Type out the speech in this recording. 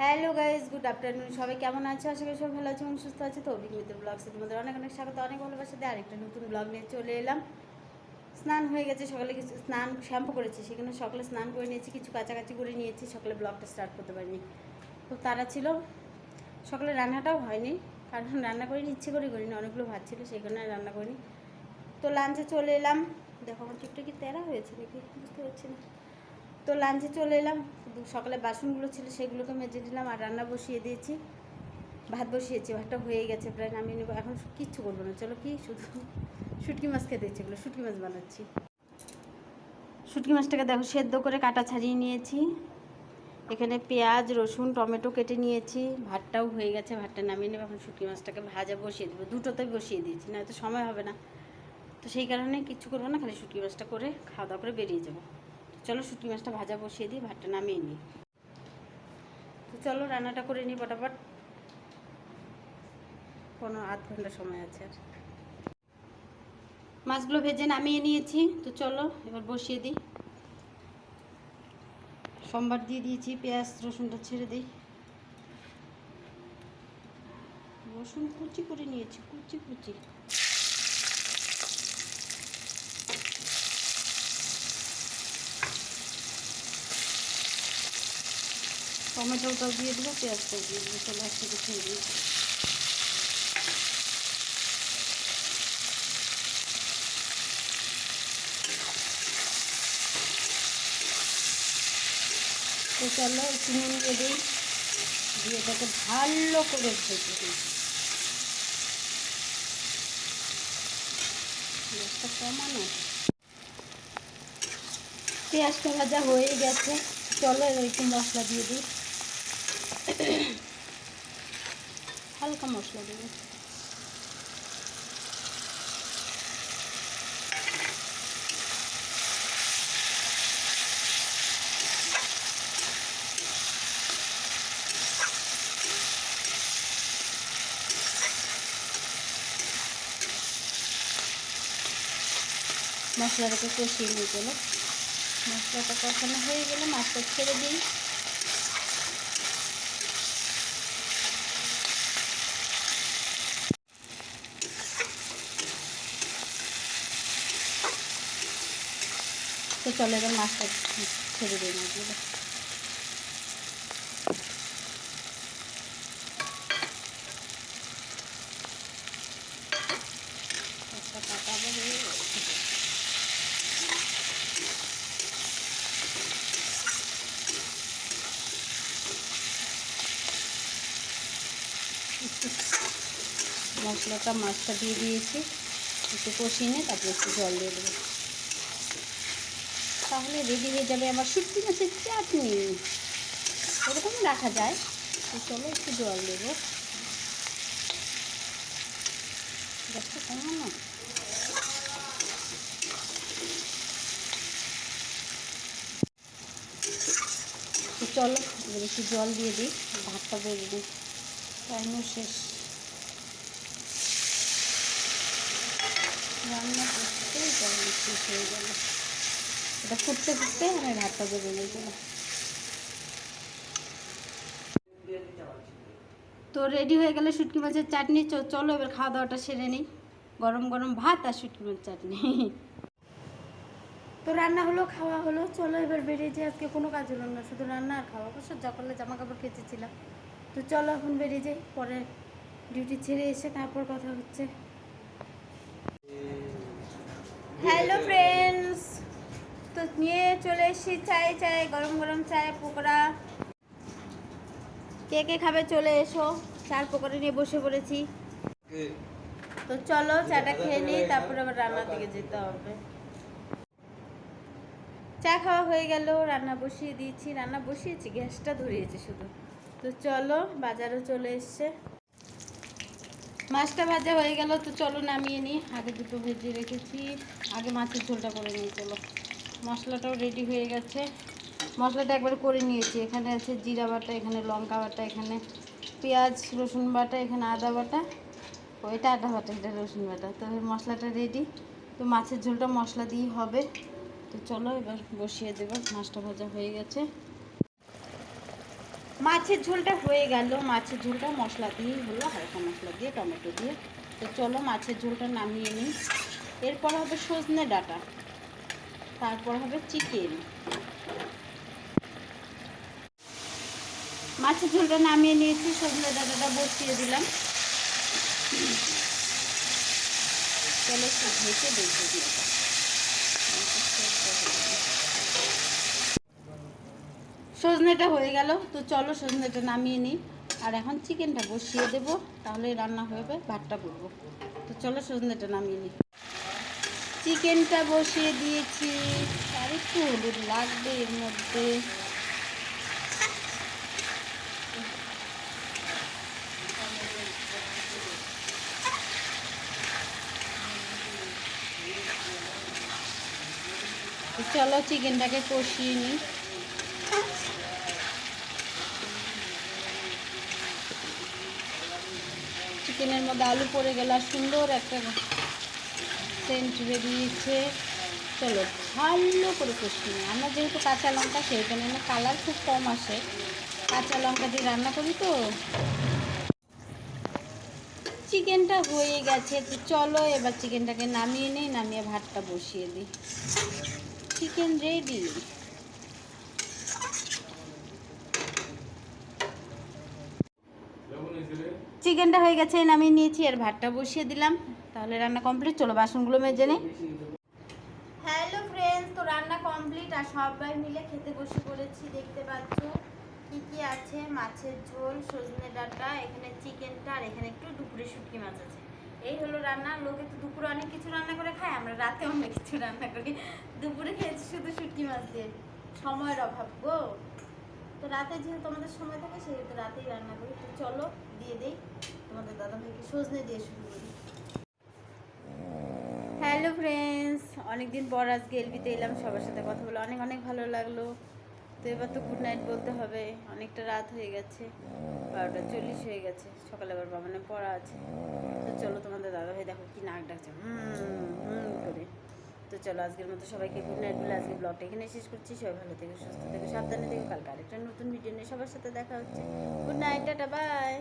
Hello guys good afternoon সবাই কেমন আছে? আশা করি সবাই ভালো আছে এবং সুস্থ আছে। তো অভিজ্ঞতা ব্লগসে তোমাদের অনেক অনেক স্বাগত, অনেক ভালোবাসা দিয়ে আরেকটা নতুন ব্লগ নিয়ে চলে এলাম। স্নান হয়ে গেছে, সকালে কিছু স্নান, শ্যাম্পু করেছি, সেখানে সকালে স্নান করে নিয়েছি, কিছু কাছাকাছি করে নিয়েছি, সকালে ব্লগটা স্টার্ট করতে পারিনি। তো তারা ছিল, সকালে রান্নাটাও হয়নি, কারণ রান্না করিনি, ইচ্ছে করে করিনি, অনেকগুলো ভাত ছিল, সেই কারণে রান্না করিনি। তো লাঞ্চে চলে এলাম। দেখো আমার চুপটা কি তেরা হয়েছে নাকি? বুঝতে পারছি না। তো লাঞ্চে চলে এলাম। সকালে বাসনগুলো ছিল, সেগুলোকে মেজে দিলাম আর রান্না বসিয়ে দিয়েছি। ভাত বসিয়েছি, ভাতটা হয়ে গেছে, প্রায় নামিয়ে নেব। এখন কিচ্ছু করব না। চলো কি শুধু শুটকি মাছ খেতে ইচ্ছে এগুলো শুটকি মাছ বানাচ্ছি। শুটকি মাছটাকে দেখো সেদ্ধ করে কাটা ছাড়িয়ে নিয়েছি। এখানে পেঁয়াজ, রসুন, টমেটো কেটে নিয়েছি। ভাতটাও হয়ে গেছে, ভাতটা নামিয়ে নেব। এখন শুটকি মাছটাকে ভাজা বসিয়ে দেবো। দুটোতেই বসিয়ে দিয়েছি না তো সময় হবে না। তো সেই কারণে কিচ্ছু করব না, খালি শুটকি মাছটা করে খাওয়া দাওয়া করে বেরিয়ে যাব। চলো শুটকি মাছটা ভাজা বসিয়ে দিই, ভাতটা নামিয়ে নিই। তো চলো রান্নাটা করে নিই ফটাফট কোনো আধ ঘণ্টা সময় আছে আর। মাছগুলো ভেজে নামিয়ে নিয়েছি, তো চলো এবার বসিয়ে দিই। সোমবার দিয়ে দিয়েছি, পেঁয়াজ, রসুনটা ছেড়ে দিই। রসুন কুচি করে নিয়েছি, কুচি কুচি। টমেটোটাও দিয়ে দেবো, পেঁয়াজটাও দিয়ে দেবো, চলো একসাথে খেয়ে দিই তো চলো একটু নুন দিয়ে দিই, দিয়ে ভালো করে ভেজে দিই কমানো? পেঁয়াজটা ভাজা হয়ে গেছে, চলো একটু মশলা দিয়ে দিই। হালকা মশলা দেবো। মশলাটাকে কষিয়ে নিয়ে চলো মশলাটা কষানো হয়ে গেলে মাছটা ছেড়ে দিই। তো চলো এবার মাছটা ছেড়ে দিই মাছগুলো। মশলাটা মাছটা দিয়ে দিয়েছি। একটু কষিয়ে নিয়ে তারপরে একটু জল দিয়ে দেবো। তাহলে রেডি হয়ে যাবে আমার শুটকি মাছের চাটনি। এরকমই রাখা যায়। তো চলো একটু জল দেবো। তো চলো, এবার একটু জল দিয়ে দিই, ভাতটা বেড়ে দিই। টাইমও শেষ। রান্না করতে টাইম শেষ হয়ে গেল। এটা ফুটতে ফুটতে আমি ভাতটা বেড়ে নিয়েছিল তো রেডি হয়ে গেলে শুটকি মাছের চাটনি। চলো এবার খাওয়া দাওয়াটা সেরে নিই। গরম গরম ভাত আর শুটকি মাছের চাটনি। তো রান্না হলো, খাওয়া হলো। চলো এবার বেরিয়ে যাই। আজকে কোনো কাজ হলো না, শুধু রান্না আর খাওয়া। অবশ্য সকালে জামা কাপড় কেচেছিলাম। তো চলো এখন বেরিয়ে যাই। পরে ডিউটি ছেড়ে এসে তারপর কথা হচ্ছে। হ্যালো ফ্রেন্ডস তো নিয়ে চলে এসেছি, চায় চায়, গরম গরম চায়, পকোড়া। কে কে খাবে চলে এসো, চার পকোড়া নিয়ে বসে পড়েছি। তো চলো, চাটা খেয়ে নিই, তারপরে আবার রান্নার দিকে যেতে হবে। চা খাওয়া হয়ে গেল, রান্না বসিয়ে দিয়েছি, রান্না বসিয়েছি, গ্যাসটা ধরিয়েছি শুধু। তো চলো, বাজারও চলে এসছে। মাছটা ভাজা হয়ে গেল, তো চলো নামিয়ে নিই। আগে দুটো ভেজে রেখেছি, আগে মাছের ঝোলটা করে নিয়ে চলো। মশলাটাও রেডি হয়ে গেছে। মশলাটা একবার করে নিয়েছি। এখানে আছে জিরা বাটা, এখানে লঙ্কা বাটা, এখানে পেঁয়াজ, রসুন বাটা, এখানে আদা বাটা। ও, এটা আদা বাটা, এটা রসুন বাটা। তো এবার মশলাটা রেডি তো মাছের ঝোলটা মশলা দিয়েই হবে। তো চলো এবার বসিয়ে দেবো। মাছটা ভাজা হয়ে গেছে। মাছের ঝোলটা হয়ে গেল। মাছের ঝোলটা মশলা দিয়েই হলো। হালকা মশলা দিয়ে, টমেটো দিয়ে। তো চলো মাছের ঝোলটা নামিয়ে নিই। এরপর হবে সজনে ডাটা। তারপর হবে চিকেন। মাছের ঝোলটা নামিয়ে নিয়েছি, সজনে ডাটাটা বসিয়ে দিলাম। চলো একটু ঢেকে দিই সজনেটা হয়ে গেল, তো চলো সজনেটা নামিয়ে নিই। আর এখন চিকেনটা বসিয়ে দেবো তাহলে রান্না হবে ভাতটা করব। তো চলো সজনেটা নামিয়ে নিই। চিকেনটা বসিয়ে দিয়েছি। আর একটু হলুদ লাগবে এর মধ্যে। চলো চিকেনটাকে কষিয়ে নিই চিকেনের মধ্যে আলু পড়ে গেল সুন্দর একটা সেন্ট বেরিয়েছে চলো, ভালো করে কষি আমরা যেহেতু কাঁচা লঙ্কা, সেই জন্য আমার কালার খুব কম আসে। কাঁচা লঙ্কা দিয়ে রান্না করি তো। চিকেনটা হয়ে গেছে, তো চলো এবার চিকেনটাকে নামিয়ে নিই, নামিয়ে ভাতটা বসিয়ে দিই। চিকেন রেডি চিকেনটা হয়ে গেছে নামিয়ে নিয়েছি আর ভাতটা বসিয়ে দিলাম। তাহলে রান্না কমপ্লিট চলো বাসনগুলো মেজে নিই। হ্যালো ফ্রেন্ডস তো রান্না কমপ্লিট আর সবাই মিলে খেতে বসে পড়েছি, দেখতে পাচ্ছ। কি কি আছে? মাছের ঝোল, সজনে ডাঁটা, এখানে চিকেনটা, আর এখানে একটু দুপুরে শুটকি মাছ আছে। এই হলো রান্না, লোকে তো দুপুরে অনেক কিছু রান্না করে খায়, আমরা রাতে অনেক কিছু রান্না করি। দুপুরে খেয়েছি শুধু শুটকি মাছ দিয়ে। সময়ের অভাব গো। তো রাতে যেহেতু আমাদের সময় থাকে, সেহেতু রাতেই রান্না করি। তো চলো দিয়ে দেই। তোমাদের দাদা ভাইকে সজনে দিয়ে শুরু করি। হ্যালো ফ্রেন্ডস, অনেকদিন পর আজকে এলবিতে এলাম। সবার সাথে কথা বলে অনেক অনেক ভালো লাগল। তো এবার তো গুড নাইট বলতে হবে। অনেকটা রাত হয়ে গেছে। বারোটা চল্লিশ হয়ে গেছে। সকালে আবার বাবানে পড়া আছে। তো চলো তোমাদের দাদা ভাই দেখো কি নাক ডাকছে। হুম করে। তো চলো আজকের মতো সবাইকে গুড নাইট বলে আজকে ব্লগটা এখানে শেষ করছি। সবাই ভালো থেকে, সুস্থ থেকে, সাবধানে থেকে। কালকে আরেকটা নতুন ভিডিও নিয়ে সবার সাথে দেখা হচ্ছে। Good night tata bye